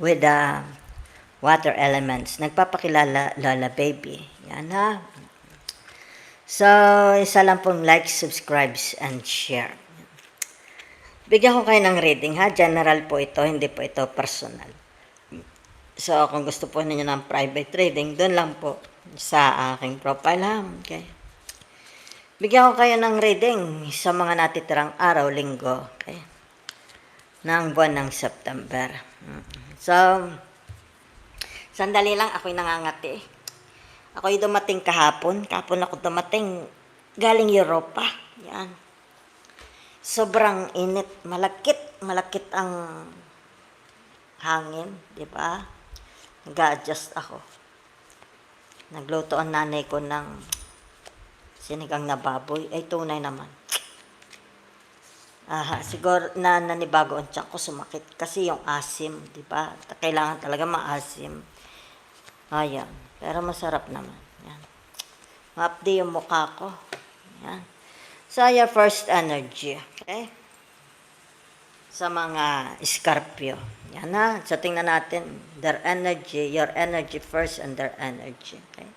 with the water elements. Nagpapakilala Lola Baby. Yan ha. So, isa lang pong like, subscribes, and share. Bigyan ko kayo ng reading ha. General po ito, hindi po ito personal. So, kung gusto po ninyo ng private reading, doon lang po sa aking profile ha. Okay. Bigyan ko kayo ng reading sa mga natitirang araw, linggo. Okay. Ng buwan ng September. Mm. So, sandali lang ako'y nangangati. Ako'y dumating kahapon. Kahapon ako dumating galing Europa. Yan. Sobrang init. Malakit. Malakit ang hangin. Di ba? Nag-adjust ako. Nagluto ang nanay ko ng sinigang na baboy. Ay, tunay naman. Aha, siguro na nanibago ang tiyak ko sumakit. Kasi yung asim, di ba? Kailangan talaga maasim. Ayan. Pero masarap naman. Yan. Maapdi yung mukha ko. Yan. So, your first energy. Okay? Sa mga Scorpio. Yan ha. So, tingnan natin. Their energy, your energy first and their energy. Okay?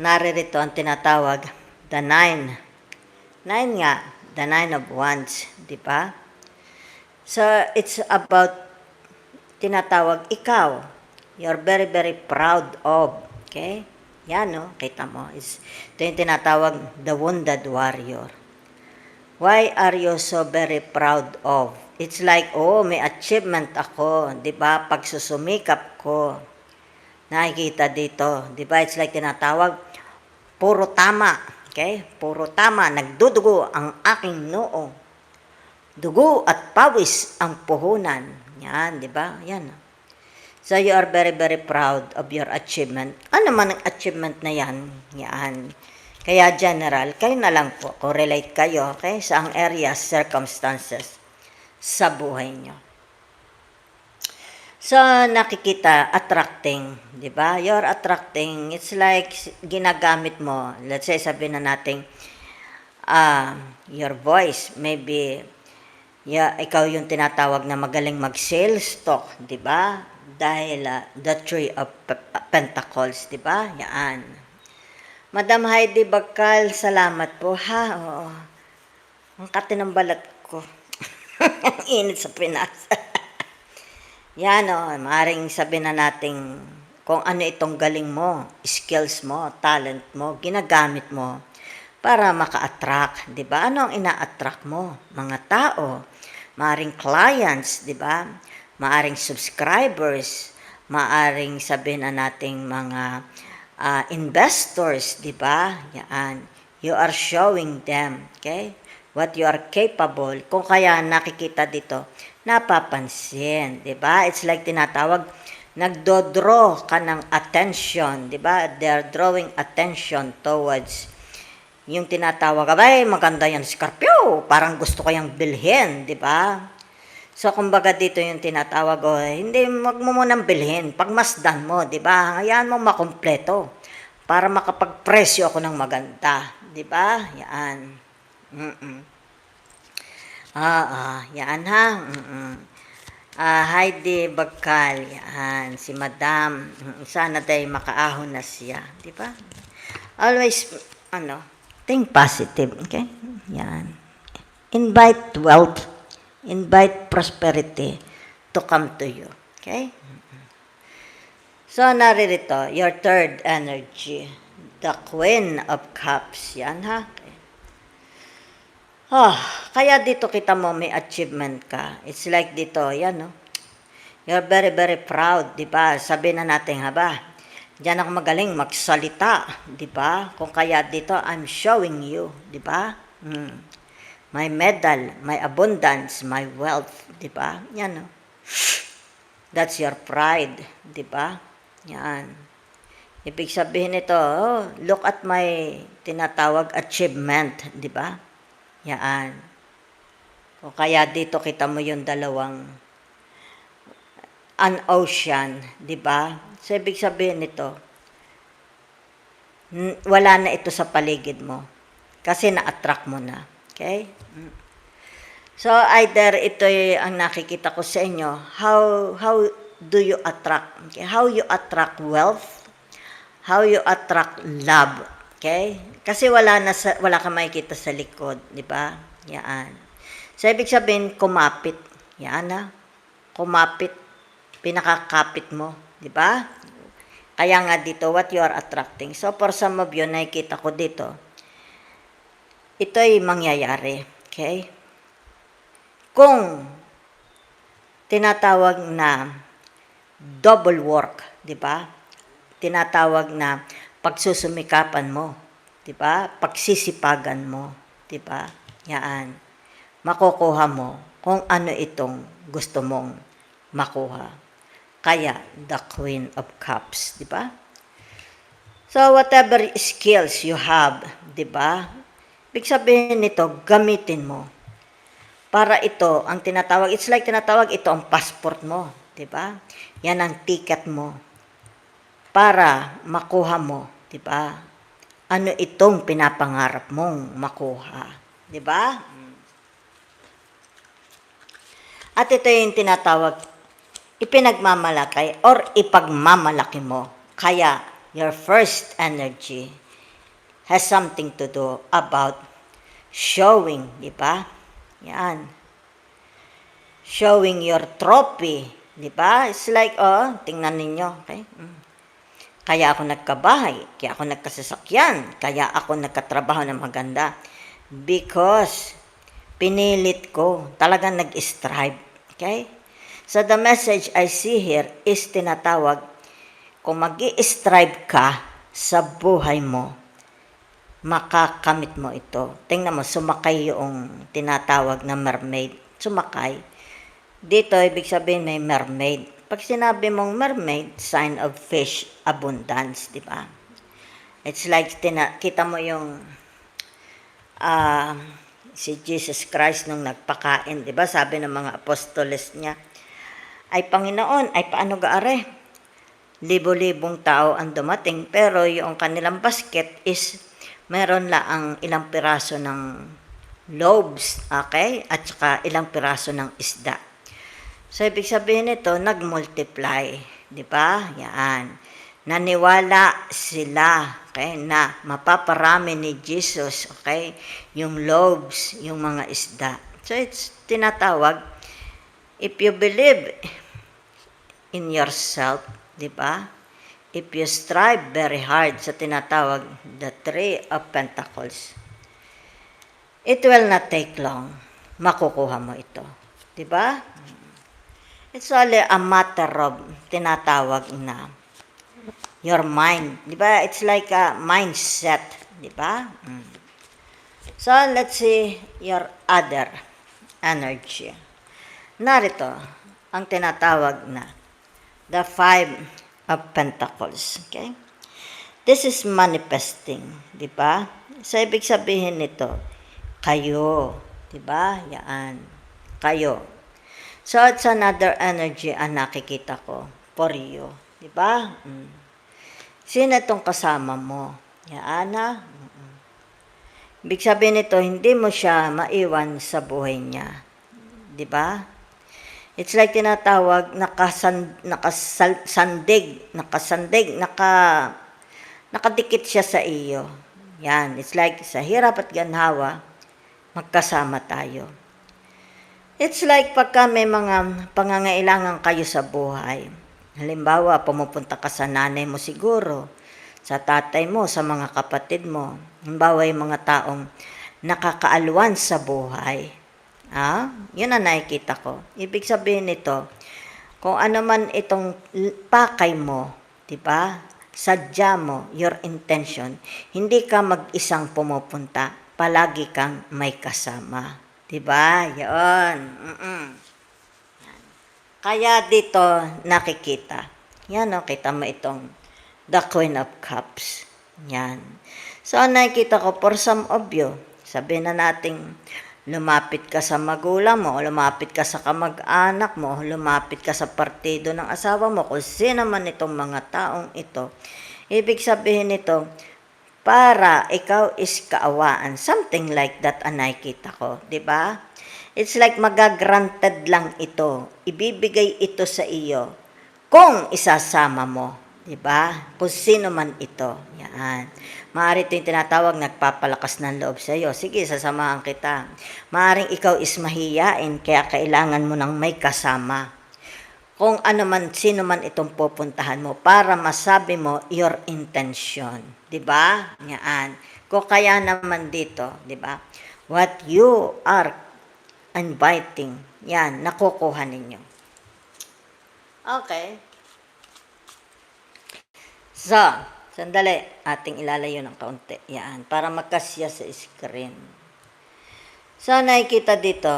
Naririto ang tinatawag, the nine. Nine nga, the nine of wands. Di ba? So, it's about tinatawag ikaw. You're very, very proud of. Okay? Yan, no? Kita mo. Is, ito yung tinatawag the wounded warrior. Why are you so very proud of? It's like, oh, may achievement ako. Di ba? Pagsusumikap ko. Nakikita dito. Di ba? It's like tinatawag, puro tama. Okay? Puro tama. Nagdudugo ang aking noo. Dugo at pawis ang puhunan. Yan, di ba? Yan. So you are very, very proud of your achievement. Ano man ang achievement na yan? Yan. Kaya general, kayo na lang po, correlate kayo, okay, sa ang areas, circumstances sa buhay nyo. So, nakikita, attracting, di ba? You're attracting, it's like ginagamit mo, let's say, sabihin na natin, uh, your voice, maybe, yeah, ikaw yung tinatawag na magaling mag-sales talk, di ba? Dahil uh, the Three of Pentacles, di ba? Yan. Madam Heidi Bakal, salamat po, ha? Oo. Ang kati ng balat ko. Ang init sa Pinas. Yan o, oh, maaaring sabihin na natin kung ano itong galing mo, skills mo, talent mo, ginagamit mo para maka-attract, 'di ba? Ano ang ina-attract mo? Mga tao, maaring clients, 'di ba? Maaring subscribers, maaring sabihin na nating mga uh, investors, 'di ba? Yan. You are showing them, okay? What you are capable. Kung kaya nakikita dito, napapansin, 'di ba? It's like tinatawag nagdo-draw ka ng attention, 'di ba? They're drawing attention towards yung tinatawag, abay, maganda yan, Scorpio, parang gusto ko yung bilhin, di ba? So, kumbaga dito yung tinatawag, oh, hindi, wag mo munang bilhin, pagmasdan mo, di ba? Hayaan mo makompleto para makapagpresyo ako ng maganda, di ba? Yan. Mm-mm. Ah, ah, yan ha. Mm-mm. Ah, Heidi Bagkal, yan, si Madam, sana day makaahon na siya, di ba? Always, ano, think positive, okay? Yan. Invite wealth, invite prosperity to come to you, okay? So, naririto, your third energy, the Queen of Cups, yan ha? Okay. Oh, kaya dito kita mo may achievement ka. It's like dito, yan no? You're very, very proud, di ba? Sabi na natin, haba, Diyan ako magaling magsalita, di ba? Kung kaya dito, I'm showing you, di ba? Hmm. My medal, my abundance, my wealth, di ba? Yan, no? That's your pride, di ba? Yan. Ibig sabihin nito, oh, look at my tinatawag achievement, di ba? Yan. Kung kaya dito kita mo yung dalawang an ocean, di ba? So, ibig sabihin nito, wala na ito sa paligid mo. Kasi na-attract mo na. Okay? So either ito ang nakikita ko sa inyo, how how do you attract? Okay? How you attract wealth? How you attract love? Okay? Kasi wala na sa, wala ka makikita sa likod, di ba? Yan. So ibig sabihin kumapit. Yan na. Kumapit. Pinakakapit mo, di ba? Kaya nga dito, what you are attracting. So for some of you, nakikita ko dito, ito'y mangyayari. Okay? Kung tinatawag na double work, di ba? Tinatawag na pagsusumikapan mo, di ba? Pagsisipagan mo, di ba? Yan. Makukuha mo kung ano itong gusto mong makuha. Kaya, the Queen of Cups, di ba? So, whatever skills you have, di ba? Ibig sabihin nito, gamitin mo. Para ito, ang tinatawag, it's like tinatawag, ito ang passport mo, di ba? Yan ang ticket mo. Para makuha mo, di ba? Ano itong pinapangarap mong makuha, di ba? At ito yung tinatawag, ipinagmamalaki or ipagmamalaki mo. Kaya, your first energy has something to do about showing, di ba? Yan. Showing your trophy, di ba? It's like, oh, tingnan ninyo, okay? Mm. Kaya ako nagkabahay, kaya ako nagkasasakyan, kaya ako nagkatrabaho ng maganda. Because, pinilit ko, talagang nag-strive, okay? So the message I see here is tinatawag, kung mag strive ka sa buhay mo, makakamit mo ito. Tingnan mo, sumakay yung tinatawag na mermaid. Sumakay. Dito, ibig sabihin may mermaid. Pag sinabi mong mermaid, sign of fish abundance, di ba? It's like, tina, kita mo yung ah, si Jesus Christ nung nagpakain, di ba? Sabi ng mga apostoles niya, ay Panginoon, ay paano gaare? Libo-libong tao ang dumating, pero yung kanilang basket is meron lang ang ilang piraso ng lobes, okay? At saka ilang piraso ng isda. So, ibig sabihin nito, nag-multiply. Di ba? Yan. Naniwala sila, okay, na mapaparami ni Jesus, okay, yung lobes, yung mga isda. So, it's tinatawag, if you believe in yourself, di ba? If you strive very hard sa tinatawag the Three of Pentacles, it will not take long. Makukuha mo ito. Di ba? It's only a matter of tinatawag na your mind. Di ba? It's like a mindset. Di ba? Mm. So, let's see your other energy. Narito, ang tinatawag na the Five of Pentacles. Okay? This is manifesting, di ba? So, ibig sabihin nito, kayo, di ba? Yan, kayo. So, it's another energy ang nakikita ko for you, di ba? Mm. Sino itong kasama mo? Yan na. Mm-mm. Ibig sabihin nito, hindi mo siya maiwan sa buhay niya. Di ba? It's like tinatawag nakasan, nakasandig, nakasandig, naka, nakadikit siya sa iyo. Yan, it's like sa hirap at ganhawa, magkasama tayo. It's like pagka may mga pangangailangan kayo sa buhay. Halimbawa, pumupunta ka sa nanay mo siguro, sa tatay mo, sa mga kapatid mo. Halimbawa, yung mga taong nakakaaluan sa buhay Ah, yun ang nakikita ko. Ibig sabihin nito, kung ano man itong pakay mo, di ba? Sadya mo, your intention, hindi ka mag-isang pumupunta, palagi kang may kasama. Di ba? Yun. Mm-mm. Yan. Kaya dito nakikita. Yan, no, kita mo itong the Queen of Cups. Yan. So, nakikita ko, for some of you, sabihin na nating lumapit ka sa magulang mo, lumapit ka sa kamag-anak mo, lumapit ka sa partido ng asawa mo, kung sino man itong mga taong ito, ibig sabihin nito, para ikaw is kaawaan. Something like that ang nakikita ko, di ba? It's like magagranted lang ito. Ibibigay ito sa iyo kung isasama mo. 'di ba? Kung sino man ito. Yan. Maaari ito yung tinatawag nagpapalakas ng loob sa iyo. Sige, sasamahan kita. Maaring ikaw is mahiyain, kaya kailangan mo ng may kasama. Kung ano man, sino man itong pupuntahan mo para masabi mo your intention. 'Di ba? Yan. Kung kaya naman dito, 'di ba? What you are inviting, yan, nakukuha ninyo. Okay. So, sandali, ating ilalayo ng kaunti. Yan, para magkasya sa screen. So, nakikita dito,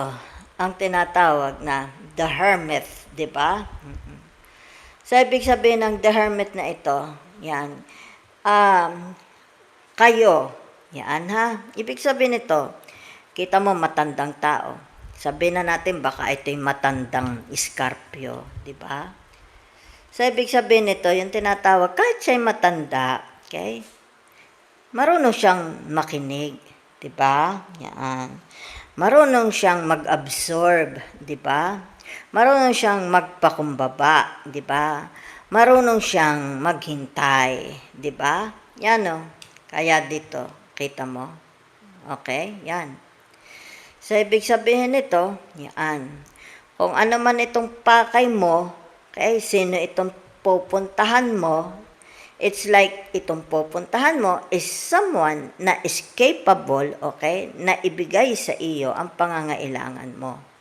ang tinatawag na the hermit, di ba? Mhm. So, ibig sabihin ng the hermit na ito, yan, um, kayo, yan ha, ibig sabihin ito, kita mo matandang tao. Sabihin na natin baka ito yung matandang iskarpyo, di ba? So, ibig sabihin nito, yung tinatawag, kahit siya'y matanda, okay? Marunong siyang makinig, di ba? Yan. Marunong siyang mag-absorb, di ba? Marunong siyang magpakumbaba, di ba? Marunong siyang maghintay, di ba? Yan o. Kaya dito, kita mo? Okay? Yan. So, ibig sabihin nito, yan. Kung ano man itong pakay mo, okay, sino itong pupuntahan mo, it's like itong pupuntahan mo is someone na is capable, okay, na ibigay sa iyo ang pangangailangan mo.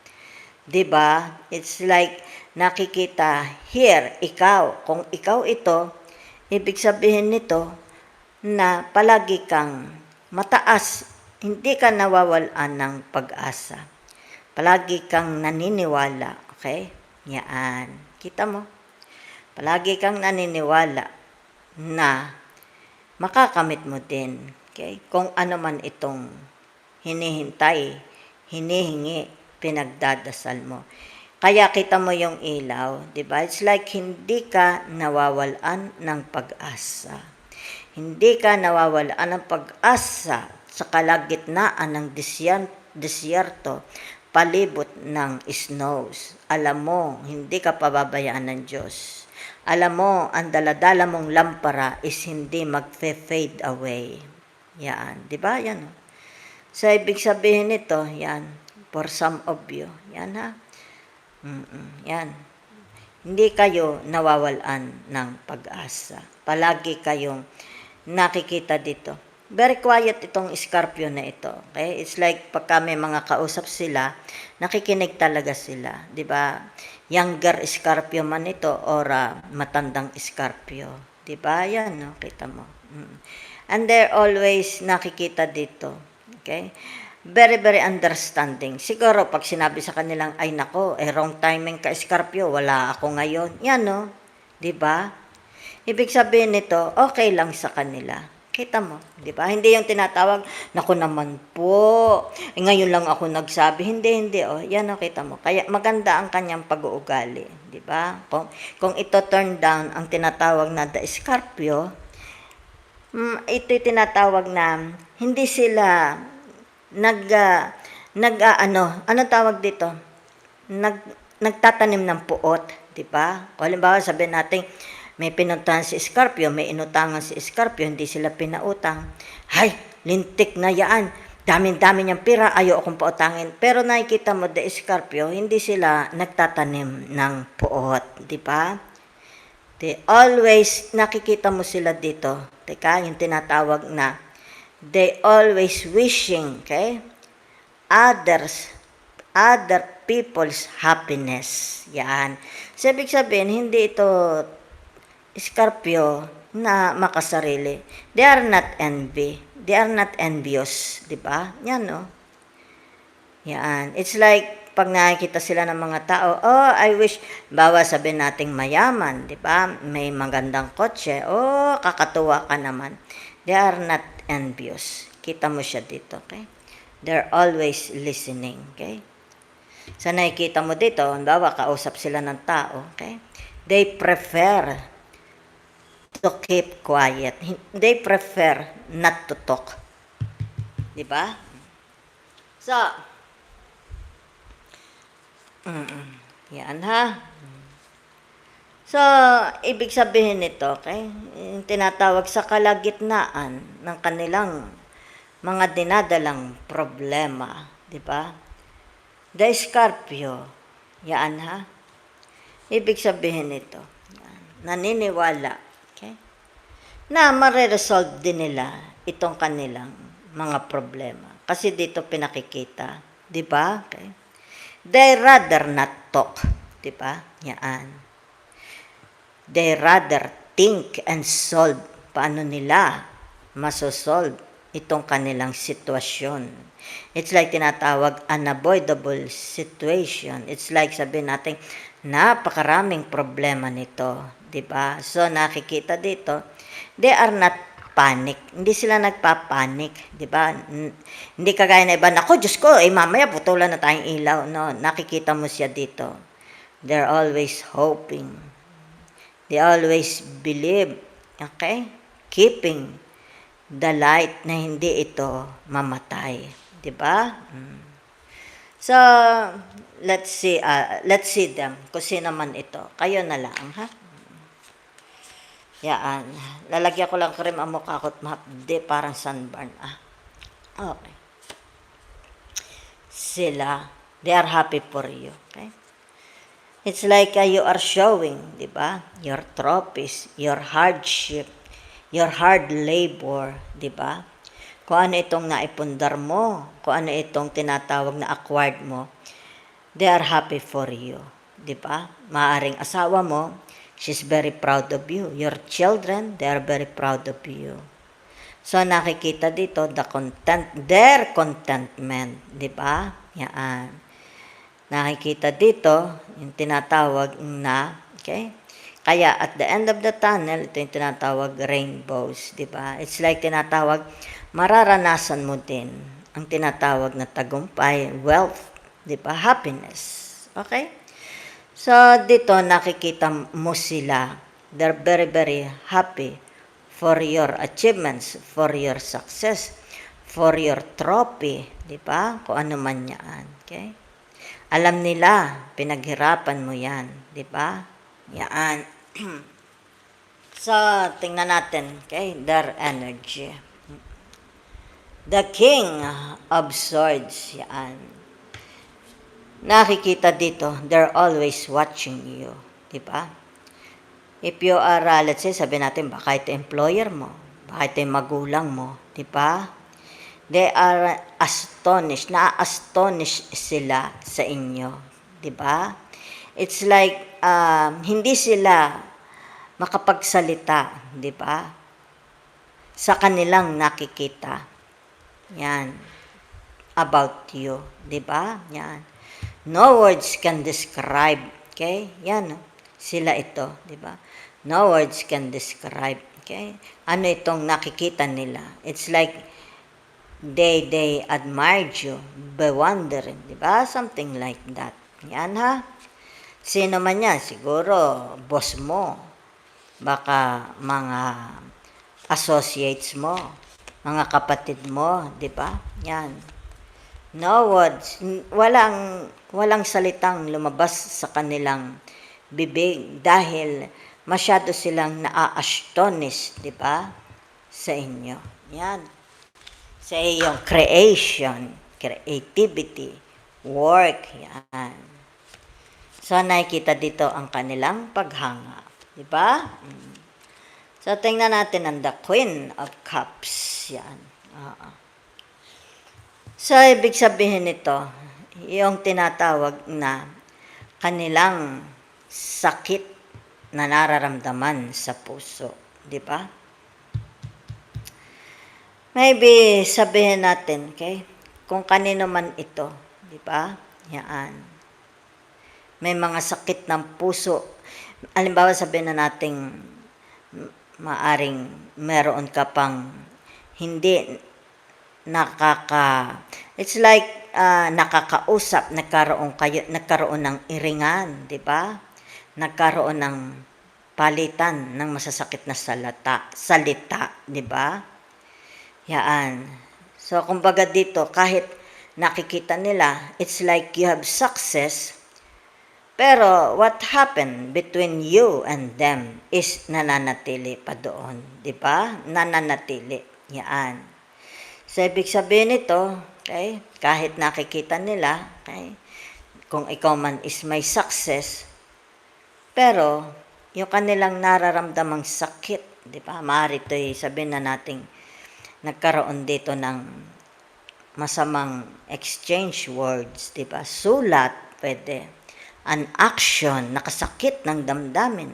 'Di ba? It's like nakikita here, ikaw, kung ikaw ito, ibig sabihin nito na palagi kang mataas, hindi ka nawawalan ng pag-asa. Palagi kang naniniwala, okay? Yan. Kita mo? Palagi kang naniniwala na makakamit mo din, okay? Kung ano man itong hinihintay, hinihingi, pinagdadasal mo. Kaya kita mo yung ilaw, di ba? It's like hindi ka nawawalan ng pag-asa. Hindi ka nawawalan ng pag-asa sa kalagitnaan ng disyerto, palibot ng snows. Alam mo, hindi ka pababayaan ng Diyos. Alam mo, ang daladala mong lampara is hindi magfe-fade away. Yan, di ba? Yan. So, ibig sabihin nito, yan, for some of you. Yan ha. Mm-mm, yan. Hindi kayo nawawalan ng pag-asa. Palagi kayong nakikita dito. Very quiet itong Scorpio na ito. Okay? It's like pagka may mga kausap sila, nakikinig talaga sila. 'Di ba? Younger Scorpio man ito or ah, matandang Scorpio. 'Di ba? Yan, no? Kita mo. Mm. And they're always nakikita dito. Okay? Very, very understanding. Siguro, pag sinabi sa kanilang, ay nako, eh, wrong timing ka, Scorpio, wala ako ngayon. Yan, no? 'Di ba? Ibig sabihin nito, okay lang sa kanila. Kita mo, di ba? Hindi yung tinatawag, naku naman po, eh, ngayon lang ako nagsabi. Hindi, hindi, oh. Yan, oh, kita mo. Kaya maganda ang kanyang pag-uugali, di ba? Kung, kung ito turn down, ang tinatawag na the Scorpio, mm, ito yung tinatawag na hindi sila nag, ah, nag, ah, ano, ano tawag dito? Nag, nagtatanim ng puot, di ba? Halimbawa, sabihin natin, may pinuntahan si Scorpio, may inutangan si Scorpio, hindi sila pinautang. Hay, lintik na yaan. Daming-dami niyang pira, ayaw akong pautangin. Pero nakikita mo, the Scorpio, hindi sila nagtatanim ng puot, di ba? They always, nakikita mo sila dito. Teka, yung tinatawag na, they always wishing, okay? Others, other people's happiness. Yan. So, ibig sabihin, hindi ito Scorpio na makasarili. They are not envy. They are not envious, di ba? Yan, no? Yan. It's like, pag nakikita sila ng mga tao, oh, I wish, bawa sabihin nating mayaman, di ba? May magandang kotse, oh, kakatuwa ka naman. They are not envious. Kita mo siya dito, okay? They're always listening, okay? Sa nakikita mo dito, bawa kausap sila ng tao, okay? They prefer to keep quiet. They prefer not to talk. Di ba? So, Mm-mm. Yan ha. So, ibig sabihin nito, okay? Yung tinatawag sa kalagitnaan ng kanilang mga dinadalang problema, di ba? The Scorpio, yan ha. Ibig sabihin nito, naniniwala, okay? Na mareresolve din nila itong kanilang mga problema. Kasi dito pinakikita, di ba? Okay? They rather not talk, di ba? Yan. They rather think and solve paano nila masosolve itong kanilang sitwasyon. It's like tinatawag unavoidable situation. It's like sabihin natin, napakaraming problema nito. 'di ba? So nakikita dito, they are not panic. Hindi sila nagpapanik, 'di ba? Hindi kagaya na iba, nako Diyos ko, eh mamaya putulan na tayong ilaw. No, nakikita mo siya dito. They're always hoping. They always believe, okay? Keeping the light na hindi ito mamatay, 'di ba? Mm. So, let's see uh, let's see them kung sino man ito. Kayo na lang, ha? Yan. Lalagyan ko lang cream ang mukha ko at mahapdi parang sunburn. Ah. Okay. Sila, they are happy for you. Okay? It's like uh, you are showing, di ba? Your trophies, your hardship, your hard labor, di ba? Kung ano itong naipundar mo, kung ano itong tinatawag na acquired mo, they are happy for you, di ba? Maaring asawa mo, she's very proud of you. Your children, they are very proud of you. So nakikita dito the content, their contentment, di ba? Yan nakikita dito, yung tinatawag na, okay? Kaya at the end of the tunnel, ito yung tinatawag rainbows, di ba? It's like tinatawag, mararanasan mo din ang tinatawag na tagumpay, wealth, di ba? Happiness. Okay? So, dito nakikita mo sila. They're very, very happy for your achievements, for your success, for your trophy, di ba? Kung ano man yan. Okay? Alam nila, pinaghirapan mo yan, di ba? Yan. so, tingnan natin, okay, their energy. The King of Swords, yan. Nakikita dito, they're always watching you, di ba? If you are, uh, let's say, sabi natin, baka ito employer mo, baka ito magulang mo, di ba? They are astonished, na-astonish sila sa inyo, 'di ba? It's like um, hindi sila makapagsalita, 'di ba? Sa kanilang nakikita. Yan about you, 'di ba? Yan. No words can describe, okay? Yan, sila ito, 'di ba? No words can describe, okay? Ano itong nakikita nila? It's like they they admired you, bewondering, di ba? Something like that. Yan ha. Sino man yan? Siguro, boss mo. Baka mga associates mo, mga kapatid mo, di ba? Yan. No words, walang, walang salitang lumabas sa kanilang bibig dahil masyado silang naa-astonish, di ba? Sa inyo. Yan sa iyong creation, creativity, work, yan. So, nakikita dito ang kanilang paghanga. Di ba? Mm. So, tingnan natin ang the Queen of Cups. Yan. Oo. So, ibig sabihin nito, yung tinatawag na kanilang sakit na nararamdaman sa puso. Di ba? Maybe sabihin natin, okay? Kung kanino man ito, di ba? Yan. May mga sakit ng puso. Alimbawa sabihin na nating maaring meron ka pang hindi nakaka it's like uh, nakakausap nagkaroon kayo nagkaroon ng iringan di ba nagkaroon ng palitan ng masasakit na salata salita di ba Yaan. So, kumbaga dito, kahit nakikita nila, it's like you have success, Pero what happened between you and them is nananatili pa doon. Di ba? Nananatili. Yan. So, ibig sabihin nito, okay, kahit nakikita nila, okay, kung ikaw man is may success, pero yung kanilang nararamdamang sakit, di ba? Maaari ito'y sabihin na nating nagkaroon dito ng masamang exchange words, di ba? Sulat, pwede. An action, nakasakit ng damdamin,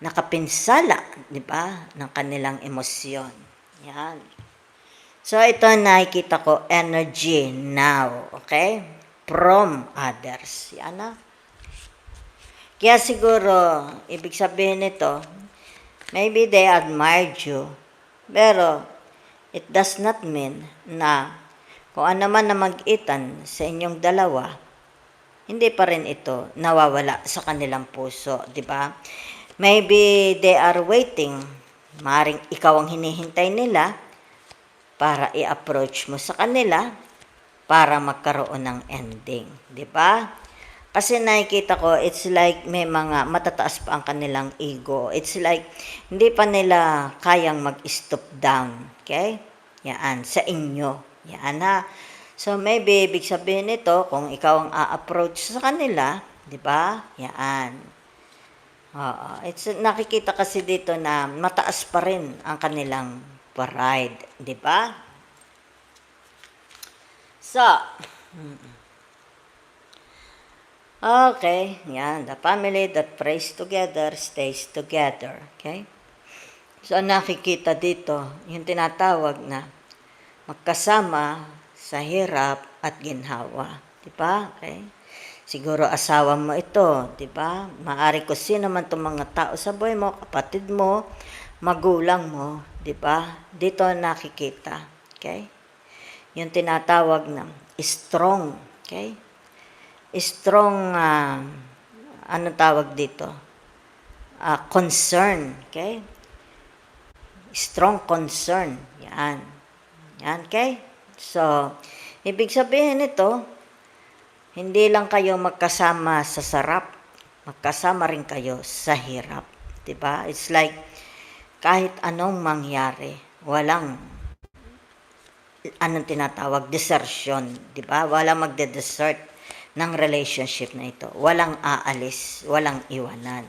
nakapinsala, di ba, ng kanilang emosyon. Yan. So, ito nakikita ko, energy now, okay? From others. Yan na. Kaya siguro, ibig sabihin nito, maybe they admired you, pero it does not mean na kung ano man na mag-itan sa inyong dalawa, hindi pa rin ito nawawala sa kanilang puso, di ba? Maybe they are waiting, maring ikaw ang hinihintay nila para i-approach mo sa kanila para magkaroon ng ending, di ba? Kasi nakikita ko, it's like may mga matataas pa ang kanilang ego. It's like, hindi pa nila kayang mag-stop down. Okay? Yan, sa inyo. Yan ha. So maybe, ibig sabihin nito, kung ikaw ang a-approach sa kanila, di ba? Yan. Oo. It's, nakikita kasi dito na mataas pa rin ang kanilang pride. Di ba? So, Okay, yan. The family that prays together stays together. Okay? So, nakikita dito, yung tinatawag na magkasama sa hirap at ginhawa. Di ba? Okay? Siguro asawa mo ito, di ba? Maari ko sino man itong mga tao sa buhay mo, kapatid mo, magulang mo, di ba? Dito nakikita. Okay? Yung tinatawag na strong. Okay? strong uh, ano tawag dito uh, concern okay strong concern yan yan okay so ibig sabihin nito hindi lang kayo magkasama sa sarap magkasama rin kayo sa hirap ba it's like kahit anong mangyari walang anong tinatawag desertion 'di ba wala magde-desert ng relationship na ito. Walang aalis, walang iwanan.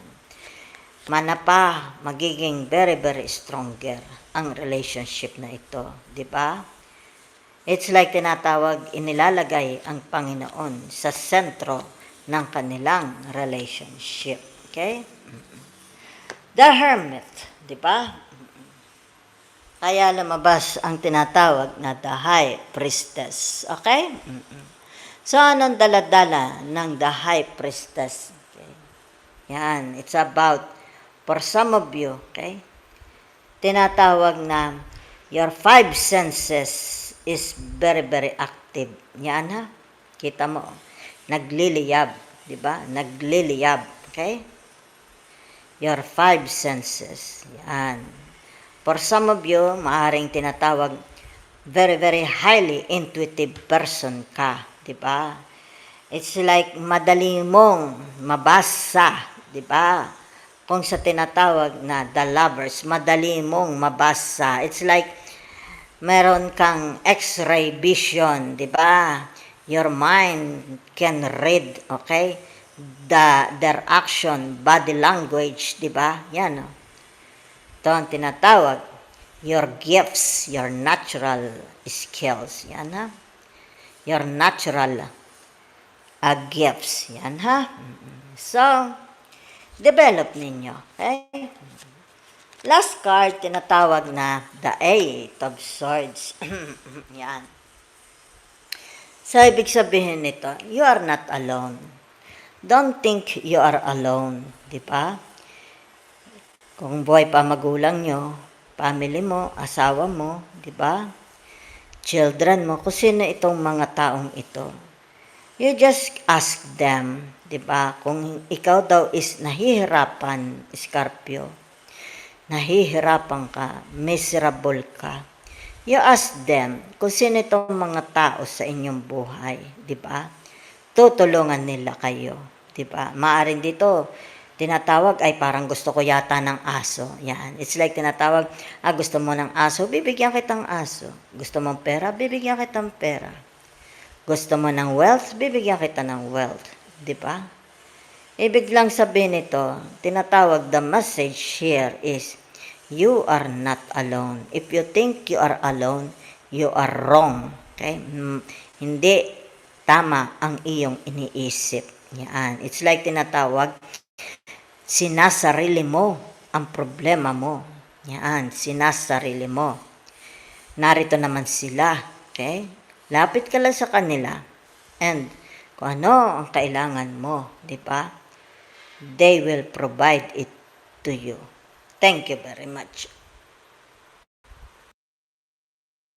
Mana pa, magiging very, very stronger ang relationship na ito. Di ba? It's like tinatawag, inilalagay ang Panginoon sa sentro ng kanilang relationship. Okay? The Hermit. Di ba? Kaya lumabas ang tinatawag na the High Priestess. Okay? So, anong daladala ng the high priestess? Okay. Yan, it's about, for some of you, okay, tinatawag na your five senses is very, very active. Yan ha, kita mo, nagliliyab, di ba? Nagliliyab, okay? Your five senses. Yan. For some of you, maaring tinatawag, very, very highly intuitive person ka 'di ba? It's like madali mong mabasa, 'di ba? Kung sa tinatawag na the lovers, madali mong mabasa. It's like meron kang x-ray vision, 'di ba? Your mind can read, okay? The their action, body language, 'di ba? Yan oh. Ito ang tinatawag your gifts, your natural skills. Yan ha your natural uh, gifts. Yan ha. So, develop ninyo. Okay? Last card, tinatawag na the Eight of Swords. Yan. So, ibig sabihin nito, you are not alone. Don't think you are alone. Di ba? Kung buhay pa magulang nyo, family mo, asawa mo, di ba? children mo, kung sino itong mga taong ito. You just ask them, di ba? Kung ikaw daw is nahihirapan, Scorpio, nahihirapan ka, miserable ka, you ask them kung sino itong mga tao sa inyong buhay, di ba? Tutulungan nila kayo. 'di ba? Maaring dito tinatawag ay parang gusto ko yata ng aso. Yan. It's like tinatawag, ah gusto mo ng aso, bibigyan kitang aso. Gusto mo pera, bibigyan kitang pera. Gusto mo ng wealth, bibigyan kita ng wealth. 'Di ba? Ibig lang sabihin nito, tinatawag the message here is, you are not alone. If you think you are alone, you are wrong. Okay? Hindi tama ang iyong iniisip. Yan. It's like tinatawag, sinasarili mo ang problema mo. Yan, sinasarili mo. Narito naman sila. Okay? Lapit ka lang sa kanila. And kung ano ang kailangan mo, di ba? They will provide it to you. Thank you very much.